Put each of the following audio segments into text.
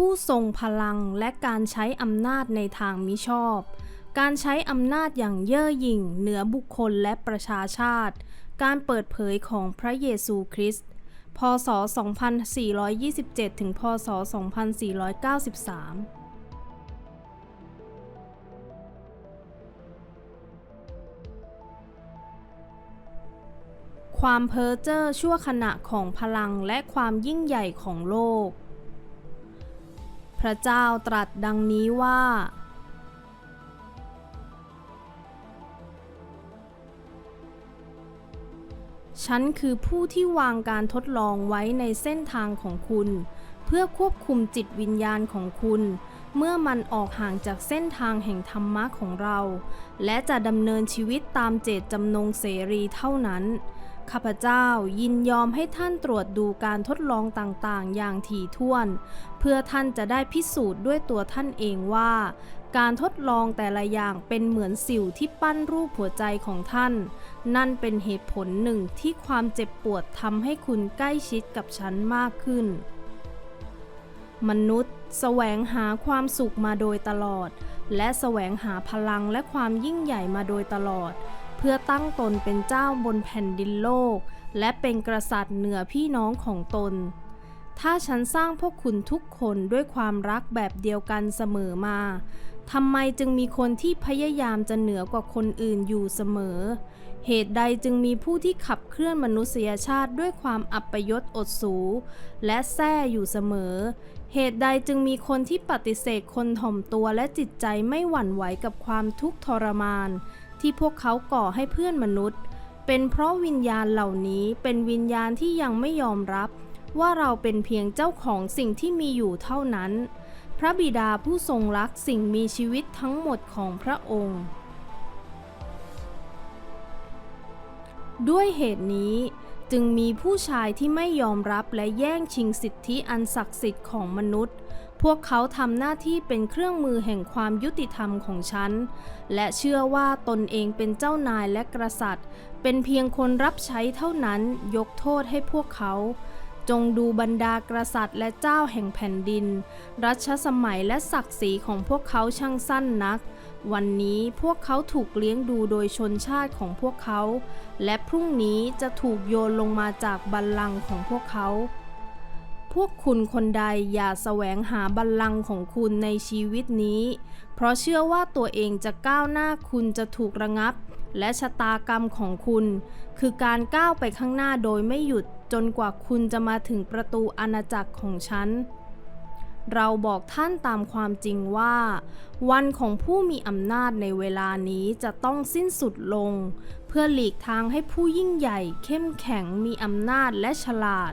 ผู้ทรงพลังและการใช้อำนาจในทางมิชอบ การใช้อำนาจอย่างเย่อหยิ่งเหนือบุคคลและประชาชาติ การเปิดเผยของพระเยซูคริสต์พศ 2427 ถึง พศ 2493ความเพ้อเจ้อชั่วขณะของพลังและความยิ่งใหญ่ของโลก ระเจ้าตรัสดังนี้ว่า ฉันคือผู้ที่วางการทดลองไว้ในเส้นทางของคุณ เพื่อควบคุมจิตวิญญาณของคุณ เมื่อมันออกห่างจากเส้นทางแห่งธรรมะของเรา และจะดำเนินชีวิตตามเจตจำนงเสรีเท่านั้น ข้าพเจ้ายินยอมให้ท่านตรวจดูการทดลองต่างๆ อย่างถี่ถ้วน เพื่อท่านจะได้พิสูจน์ด้วยตัวท่านเองว่า การทดลองแต่ละอย่างเป็นเหมือนสิวที่ปั้นรูปหัวใจของท่าน นั่นเป็นเหตุผลหนึ่งที่ความเจ็บปวดทำให้คุณใกล้ชิดกับฉันมากขึ้น มนุษย์ แสวงหาความสุขมาโดยตลอด และแสวงหาพลังและความยิ่งใหญ่มาโดยตลอด พื่อตั้งตนเป็นเจ้าบนแผ่นดินโลก และเป็นกษัตริย์เหนือพี่น้องของตน ถ้าฉันสร้างพวกคุณทุกคนด้วยความรักแบบเดียวกันเสมอมาทำไมจึงมีคนที่พยายามจะเหนือกว่าคนอื่นอยู่เสมอ เหตุใดจึงมีผู้ที่ขับเคลื่อนมนุษยชาติด้วยความอัปยศอดสู และแท้อยู่เสมอ เหตุใดจึงมีคนที่ปฏิเสธคนถ่อมตัวและจิตใจไม่หวั่นไหวกับความทุกข์ทรมาน ที่พวกเขาก่อให้เพื่อนมนุษย์ เป็นเพราะวิญญาณเหล่านี้เป็นวิญญาณที่ยังไม่ยอมรับ ว่าเราเป็นเพียงเจ้าของสิ่งที่มีอยู่เท่านั้น พระบิดาผู้ทรงรักสิ่งมีชีวิตทั้งหมดของพระองค์ ด้วยเหตุนี้จึงมีผู้ชายที่ไม่ยอมรับและแย่งชิงสิทธิอันศักดิ์สิทธิ์ของมนุษย์ พวกเขาทำหน้าที่เป็นเครื่องมือแห่งความยุติธรรมของฉัน และเชื่อว่าตนเองเป็นเจ้านายและกษัตริย์ เป็นเพียงคนรับใช้เท่านั้นยกโทษให้พวกเขา จงดูบรรดากษัตริย์และเจ้าแห่งแผ่นดิน รัชสมัยและศักดิ์ศรีของพวกเขาช่างสั้นนัก วันนี้พวกเขาถูกเลี้ยงดูโดยชนชาติของพวกเขา และพรุ่งนี้จะถูกโยนลงมาจากบัลลังก์ของพวกเขา พวกคุณคนใดอย่าแสวงหาบัลลังก์ของคุณในชีวิตนี้ เพราะเชื่อว่าตัวเองจะก้าวหน้าคุณจะถูกระงับ และชะตากรรมของคุณ คือการก้าวไปข้างหน้าโดยไม่หยุดจนกว่าคุณจะมาถึงประตูอาณาจักรของฉัน เราบอกท่านตามความจริงว่า วันของผู้มีอำนาจในเวลานี้จะต้องสิ้นสุดลง เพื่อหลีกทางให้ผู้ยิ่งใหญ่ เข้มแข็งมีอำนาจและฉลาด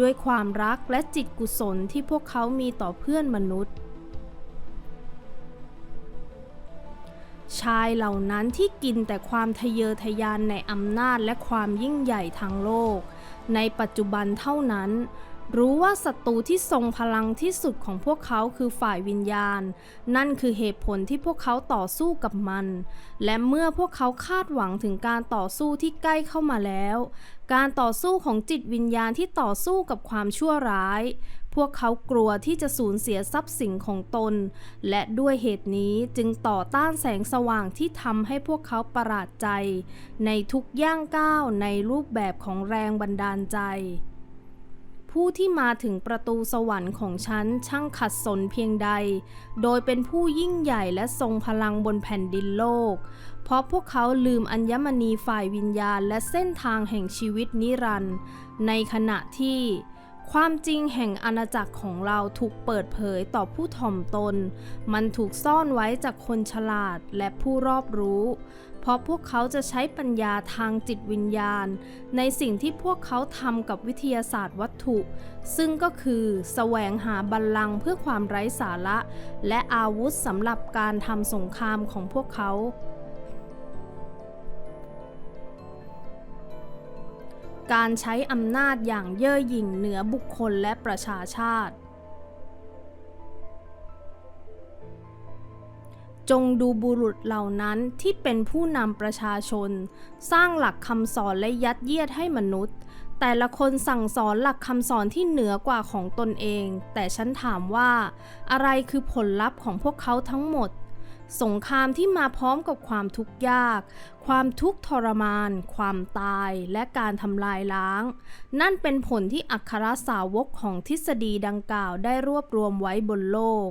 ด้วยความรักและจิตกุศลที่พวกเขามีต่อเพื่อนมนุษย์ ชายเหล่านั้นที่กินแต่ความทะเยอทะยานในอำนาจและความยิ่งใหญ่ทางโลก ในปัจจุบันเท่านั้น รู้ว่าศัตรูที่ทรงพลังที่สุดของพวกเขาคือฝ่ายวิญญาณ นั่นคือเหตุผลที่พวกเขาต่อสู้กับมัน และเมื่อพวกเขาคาดหวังถึงการต่อสู้ที่ใกล้เข้ามาแล้ว การต่อสู้ของจิตวิญญาณที่ต่อสู้กับความชั่วร้าย พวกเขากลัวที่จะสูญเสียทรัพย์สินของตน และด้วยเหตุนี้จึงต่อต้านแสงสว่างที่ทำให้พวกเขาประหลาดใจ ในทุกย่างก้าวในรูปแบบของแรงบันดาลใจ ผู้ที่มาถึงประตูสวรรค์ของฉันช่างขัดสนเพียงใด โดยเป็นผู้ยิ่งใหญ่และทรงพลังบนแผ่นดินโลก เพราะพวกเขาลืมอัญมณีฝ่ายวิญญาณและเส้นทางแห่งชีวิตนิรันดร์ในขณะที่ความจริงแห่งอาณาจักรของเราถูกเปิดเผยต่อผู้ถ่อมตน มันถูกซ่อนไว้จากคนฉลาดและผู้รอบรู้ เพราะพวกเขาจะใช้ปัญญาทางจิตวิญญาณ ในสิ่งที่พวกเขาทำกับวิทยาศาสตร์วัตถุ ซึ่งก็คือแสวงหาบัลลังก์เพื่อความไร้สาระ และอาวุธสำหรับการทำสงครามของพวกเขาการใช้อำนาจอย่างเย่อหยิ่งเหนือบุคคลและประชาชาติ จงดูบุรุษเหล่านั้นที่เป็นผู้นำประชาชน สร้างหลักคำสอนและยัดเยียดให้มนุษย์ แต่ละคนสั่งสอนหลักคำสอนที่เหนือกว่าของตนเอง แต่ฉันถามว่า อะไรคือผลลัพธ์ของพวกเขาทั้งหมด สงครามที่มาพร้อมกับความทุกข์ยาก ความทุกข์ทรมาน ความตาย และการทำลายล้าง นั่นเป็นผลที่อัครสาวกของทฤษฎีดังกล่าวได้รวบรวมไว้บนโลก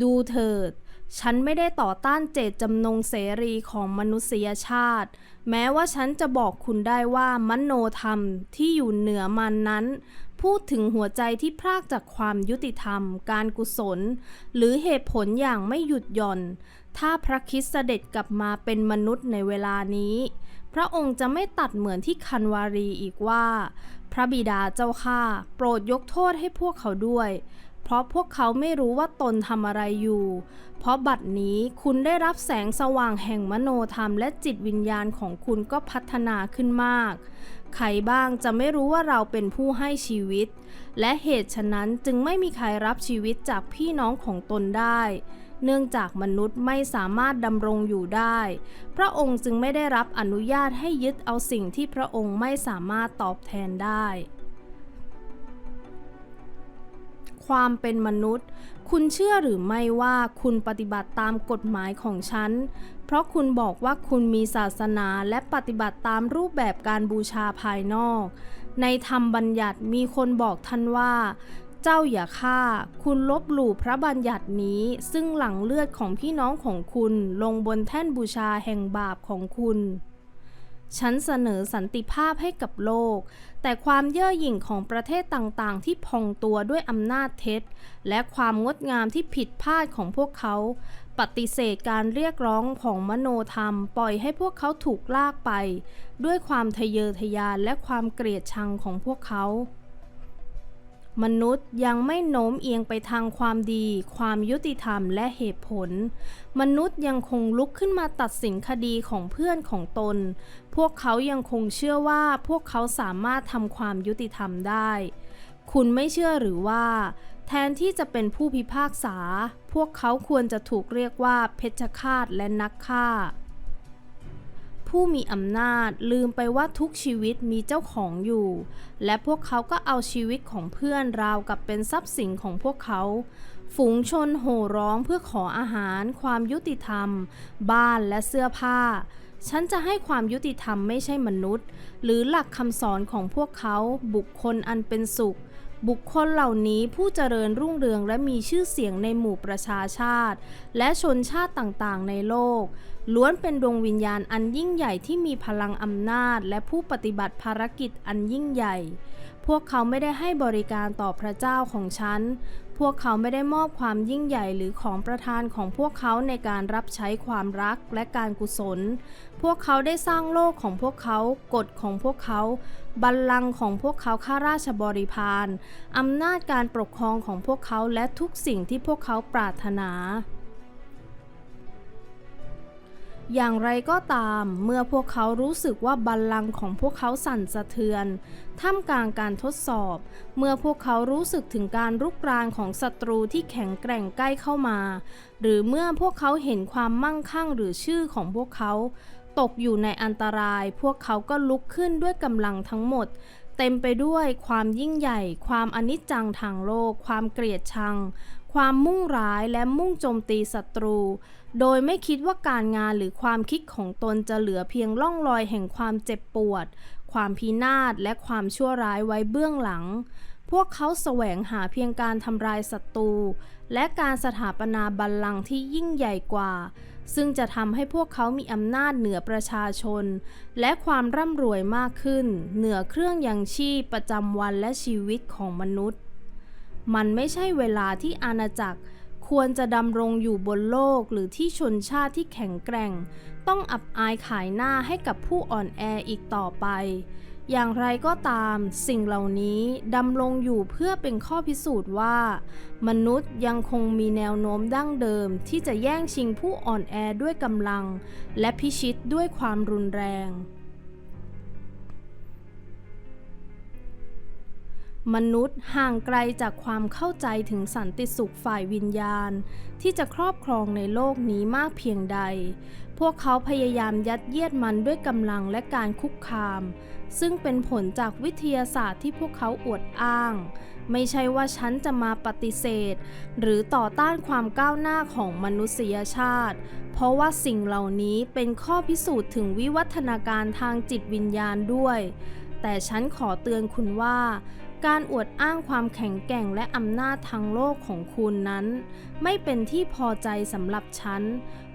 ดูเถิด ฉันไม่ได้ต่อต้านเจตจำนงเสรีของมนุษยชาติ แม้ว่าฉันจะบอกคุณได้ว่ามโนธรรมที่อยู่เหนือมันนั้น พูดถึงหัวใจที่พรากจากความยุติธรรม การกุศล หรือเหตุผลอย่างไม่หยุดหย่อน ถ้าพระคริสต์เสด็จกลับมาเป็นมนุษย์ในเวลานี้ พระองค์จะไม่ตัดเหมือนที่คันวารีอีกว่า พระบิดาเจ้าข้าโปรดยกโทษให้พวกเขาด้วย เพราะพวกเขาไม่รู้ว่าตนทำอะไรอยู่ เพราะบัดนี้คุณได้รับแสงสว่างแห่งมโนธรรมและจิตวิญญาณของคุณก็พัฒนาขึ้นมาก ใครบ้างจะไม่รู้ว่าเราเป็นผู้ให้ชีวิต และเหตุฉะนั้นจึงไม่มีใครรับชีวิตจากพี่น้องของตนได้ เนื่องจากมนุษย์ไม่สามารถดำรงอยู่ได้ พระองค์จึงไม่ได้รับอนุญาตให้ยึดเอาสิ่งที่พระองค์ไม่สามารถตอบแทนได้ ความเป็นมนุษย์ คุณเชื่อหรือไม่ว่าคุณปฏิบัติตามกฎหมายของฉัน เพราะคุณบอกว่าคุณมีศาสนาและปฏิบัติตามรูปแบบการบูชาภายนอก ในธรรมบัญญัติมีคนบอกท่านว่า เจ้าอย่าฆ่า คุณลบหลู่พระบัญญัตินี้ ซึ่งหลังเลือดของพี่น้องของคุณลงบนแท่นบูชาแห่งบาปของคุณ ฉันเสนอสันติภาพให้กับโลก แต่ความเย่อหยิ่งของประเทศต่างๆ ที่พองตัวด้วยอำนาจเท็จ และความงดงามที่ผิดพลาดของพวกเขา ปฏิเสธการเรียกร้องของมโนธรรม ปล่อยให้พวกเขาถูกลากไป ด้วยความทะเยอทะยานและความเกลียดชังของพวกเขา มนุษย์ยังไม่โน้มเอียงไปทางความดี ความยุติธรรมและเหตุผล มนุษย์ยังคงลุกขึ้นมาตัดสินคดีของเพื่อนของตน พวกเขายังคงเชื่อว่าพวกเขาสามารถทำความยุติธรรมได้ คุณไม่เชื่อหรือว่า แทนที่จะเป็นผู้พิพากษา พวกเขาควรจะถูกเรียกว่าเพชฌฆาตและนักฆ่า ผู้มีอำนาจลืมไปว่าทุกชีวิตมีเจ้าของอยู่ และพวกเขาก็เอาชีวิตของเพื่อนราวกับเป็นทรัพย์สินของพวกเขา ฝูงชนโห่ร้องเพื่อขออาหาร ความยุติธรรม บ้านและเสื้อผ้า ฉันจะให้ความยุติธรรมไม่ใช่มนุษย์ หรือหลักคำสอนของพวกเขาบุคคลอันเป็นสุข บุคคลเหล่านี้ผู้เจริญรุ่งเรืองและมีชื่อเสียงในหมู่ประชาชาติ และชนชาติต่างๆ ในโลก ล้วนเป็นดวงวิญญาณอันยิ่งใหญ่ที่มีพลังอำนาจ และผู้ปฏิบัติภารกิจอันยิ่งใหญ่ พวกเขาไม่ได้ให้บริการต่อพระเจ้าของฉัน พวกเขาไม่ได้มอบความยิ่งใหญ่หรือของประทานของพวกเขาในการรับใช้ความรักและการกุศล พวกเขาได้สร้างโลกของพวกเขา กฎของพวกเขา บัลลังก์ของพวกเขาข้าราชบริพารอำนาจการปกครองของพวกเขาและทุกสิ่งที่พวกเขาปรารถนา อย่างไรก็ตามเมื่อพวกเขารู้สึกว่าบัลลังก์ของพวกเขาสั่นสะเทือน ท่ามกลางการทดสอบ เมื่อพวกเขารู้สึกถึงการรุกรานของศัตรูที่แข็งแกร่งใกล้เข้ามา หรือเมื่อพวกเขาเห็นความมั่งคั่งหรือชื่อของพวกเขา ตกอยู่ในอันตราย พวกเขาก็ลุกขึ้นด้วยกำลังทั้งหมด เต็มไปด้วยความยิ่งใหญ่ ความอนิจจังทางโลก ความเกลียดชัง ความมุ่งร้ายและมุ่งโจมตีศัตรู โดยไม่คิดว่าการงานหรือความคิดของตนจะเหลือเพียงร่องรอยแห่งความเจ็บปวด ความพินาศและความชั่วร้ายไว้เบื้องหลัง พวกเขาแสวงหาเพียงการทำลายศัตรู และการสถาปนาบัลลังก์ที่ยิ่งใหญ่กว่า ซึ่งจะทำให้พวกเขามีอำนาจเหนือประชาชน และความร่ำรวยมากขึ้น เหนือเครื่องยังชีพประจำวันและชีวิตของมนุษย์ มันไม่ใช่เวลาที่อาณาจักร ควรจะดำรงอยู่บนโลกหรือที่ชนชาติที่แข็งแกร่ง ต้องอับอายขายหน้าให้กับผู้อ่อนแออีกต่อไป อย่างไรก็ตามสิ่งเหล่านี้ดำรงอยู่เพื่อเป็นข้อพิสูจน์ว่า มนุษย์ยังคงมีแนวโน้มดั้งเดิมที่จะแย่งชิงผู้อ่อนแอด้วยกำลัง และพิชิตด้วยความรุนแรง มนุษย์ห่างไกลจากความเข้าใจถึงสันติสุขฝ่ายวิญญาณ ที่จะครอบครองในโลกนี้มากเพียงใด พวกเขาพยายามยัดเยียดมันด้วยกำลังและการคุกคาม ซึ่งเป็นผลจากวิทยาศาสตร์ที่พวกเขาอวดอ้าง ไม่ใช่ว่าฉันจะมาปฏิเสธ หรือต่อต้านความก้าวหน้าของมนุษยชาติ เพราะว่าสิ่งเหล่านี้เป็นข้อพิสูจน์ถึงวิวัฒนาการทางจิตวิญญาณด้วย แต่ฉันขอเตือนคุณว่า การอวดอ้างความแข็งแกร่งและอำนาจทางโลกของคุณนั้น ไม่เป็นที่พอใจสำหรับฉัน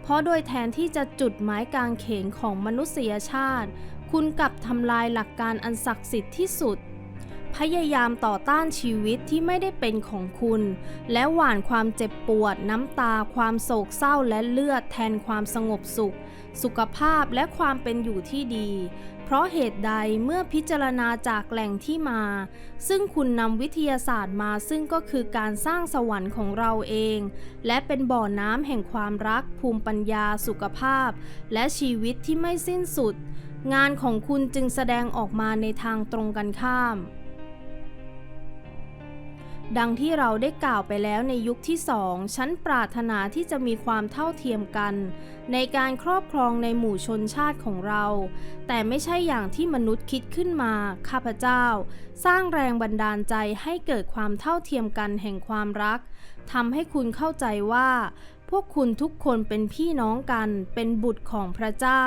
เพราะโดยแทนที่จะจุดหมายกางเขนของมนุษยชาติ คุณกลับทำลายหลักการอันศักดิ์สิทธิ์ที่สุด พยายามต่อต้านชีวิตที่ไม่ได้เป็นของคุณ และหว่านความเจ็บปวด น้ำตา ความโศกเศร้าและเลือดแทนความสงบสุข สุขภาพและความเป็นอยู่ที่ดี เพราะเหตุใดเมื่อพิจารณาจากแหล่งที่มา ซึ่งคุณนำวิทยาศาสตร์มาซึ่งก็คือการสร้างสวรรค์ของเราเอง และเป็นบ่อน้ำแห่งความรัก ภูมิปัญญา สุขภาพ และชีวิตที่ไม่สิ้นสุด งานของคุณจึงแสดงออกมาในทางตรงกันข้าม ดังที่เราได้กล่าวไปแล้วในยุคที่สองฉันปรารถนาที่จะมีความเท่าเทียมกัน ในการครอบครองในหมู่ชนชาติของเรา แต่ไม่ใช่อย่างที่มนุษย์คิดขึ้นมา ข้าพเจ้า สร้างแรงบันดาลใจให้เกิดความเท่าเทียมกันแห่งความรักทำให้คุณเข้าใจว่า พวกคุณทุกคนเป็นพี่น้องกัน เป็นบุตรของพระเจ้า